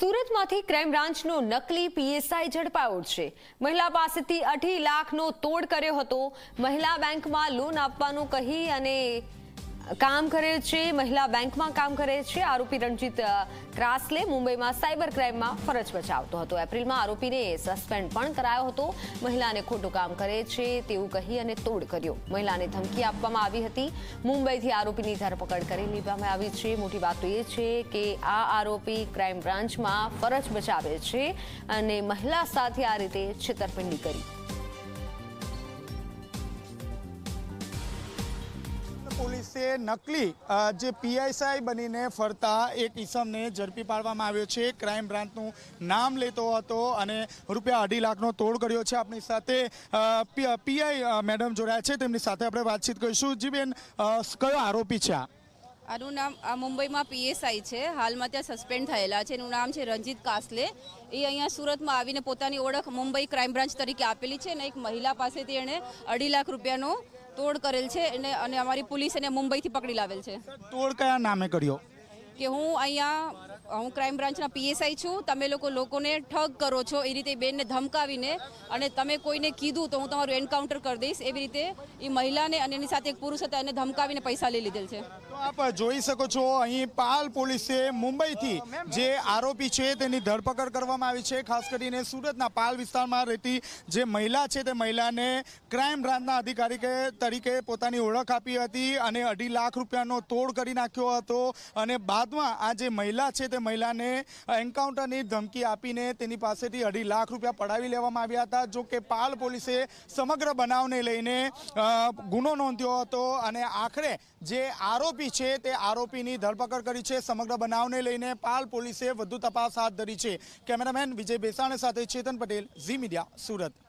સુરતમાંથી crime બ્રાન્ચનો નકલી PSI ઝડપાયો છે. મહિલા પાસેથી અઢી લાખનો તોડ કર્યો હતો. મહિલા બેંકમાં લોન આપવાનું કહી અને કામ કરે છે, મહિલા બેંકમાં કામ કરે છે. આરોપી રણજીત ક્રાસલે મુંબઈમાં સાયબર ક્રાઇમમાં ફરજ બજાવતો હતો. એપ્રિલમાં આરોપીને સસ્પેન્ડ પણ કરાયો હતો. મહિલાને ખોટું કામ કરે છે તેવું કહી અને તોડ કર્યો. મહિલાને ધમકી આપવામાં આવી હતી. મુંબઈથી આરોપીની ધરપકડ કરી લેવામાં આવી છે. મોટી વાત એ છે કે આ આરોપી ક્રાઇમ બ્રાન્ચમાં ફરજ બજાવે છે અને મહિલા સાથે આ રીતે છેતરપિંડી કરી. પોલીસે નકલી જે પીએસઆઈ બનીને ફરતા એક ઈસમને ઝડપી પાડવામાં આવ્યો છે. ક્રાઇમ બ્રાન્ચનું નામ લેતો હતો અને રૂપિયા અઢી લાખનો તોડ કર્યો છે. આપણી સાથે પીઆઈ મેડમ જોડાયા છે. તેમની સાથે આપણે વાતચીત કરીશું. જી બેન કયો આરોપી છે આ? આનું નામ, આ મુંબઈમાં પીએસઆઈ છે. હાલમાં ત્યાં સસ્પેન્ડ થયેલા છે. એનું નામ છે રંજીત કાસલે. એ અહીંયા સુરતમાં આવીને પોતાની ઓળખ મુંબઈ ક્રાઇમ બ્રાન્ચ તરીકે આપેલી છે અને એક મહિલા પાસેથી એણે અઢી લાખ રૂપિયાનો તોડ કરેલ છે અને અમારી પોલીસ એને મુંબઈથી પકડી લાવેલ છે. તોડ કયા નામે કર્યો? કે હું અહીંયા, હું ક્રાઇમ બ્રાન્ચના પીએસઆઈ છું, તમે લોકો લોકોને ઠગ કરો છો એ રીતે બેનને ધમકાવીને અને તમે કોઈને કીધું તો હું તમારું એન્કાઉન્ટર કરી દઈશ એવી રીતે એ મહિલાને અને એની સાથે એક પુરુષ હતા એને ધમકાવીને પૈસા લઈ લીધેલ છે. આપ જોઈ શકો છો, અહીં પાલ પોલીસે મુંબઈથી જે આરોપી છે તેની ધરપકડ કરવામાં આવી છે. ખાસ કરીને સુરતના પાલ વિસ્તારમાં રહેતી જે મહિલા છે તે મહિલાને ક્રાઇમ બ્રાન્ચના અધિકારી તરીકે પોતાની ઓળખ આપી હતી અને અઢી લાખ રૂપિયાનો તોડ કરી નાખ્યો હતો અને બાદમાં આ જે મહિલા છે તે મહિલાને એન્કાઉન્ટરની ધમકી આપીને તેની પાસેથી અઢી લાખ રૂપિયા પડાવી લેવામાં આવ્યા હતા. જો કે પાલ પોલીસે સમગ્ર બનાવને લઈને ગુનો નોંધ્યો હતો અને આખરે જે આરોપી છે તે આરોપીની ધરપકડ કરી છે. સમગ્ર બનાવને લઈને પાલ પોલીસે વધુ તપાસ હાથ ધરી છે. કેમેરામેન વિજય બેસાણે સાથે ચેતન પટેલ, ઝી મીડિયા, સુરત.